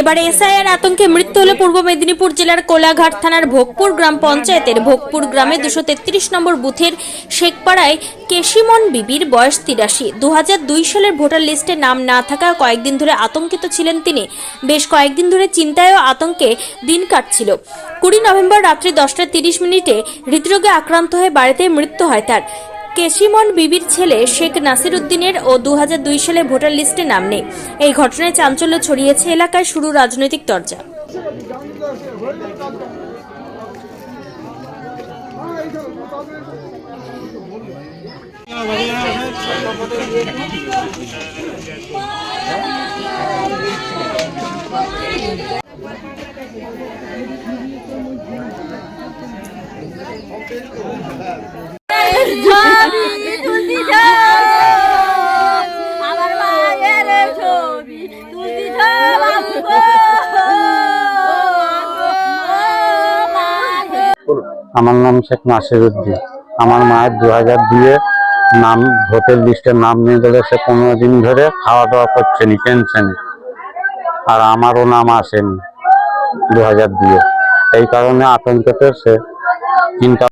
এবারে এসআইআর আতঙ্কে মৃত্যু হলো পূর্ব মেদিনীপুর জেলার কোলাঘাট থানার ভোগপুর গ্রাম পঞ্চায়েতের ভোগপুর গ্রামে দুশো নম্বর বুথের শেখপাড়ায় কেশিমন বিবির বয়স তিরাশি। দু সালের ভোটার লিস্টে নাম না থাকা কয়েকদিন ধরে আতঙ্কিত ছিলেন তিনি। বেশ কয়েকদিন ধরে চিন্তায় ও আতঙ্কে দিন কাটছিল। কুড়ি নভেম্বর রাত্রি দশটা তিরিশ মিনিটে হৃদরোগে আক্রান্ত হয়ে বাড়িতে মৃত্যু হয় তার। কেশিমন বিবির ছেলে শেখ নাসির উদ্দিনের ও দু হাজার দুই সালে ভোটার লিস্টে নাম নেই। এই ঘটনায় চাঞ্চল্য ছড়িয়েছে এলাকায় শুরু রাজনৈতিক চর্চা আমার নাম শেখ নাসির উদ্দিন। আমার মায়ের দু হাজার দুয়ে নাম, ভোটার লিস্টের নাম নিয়ে গেলে সে পনেরো দিন ধরে খাওয়া দাওয়া করছে নি, টেনশনে আর আমারও নাম আসেনি দু হাজার দুয়ে এই কারণে আতঙ্কতে সে। চিন্তা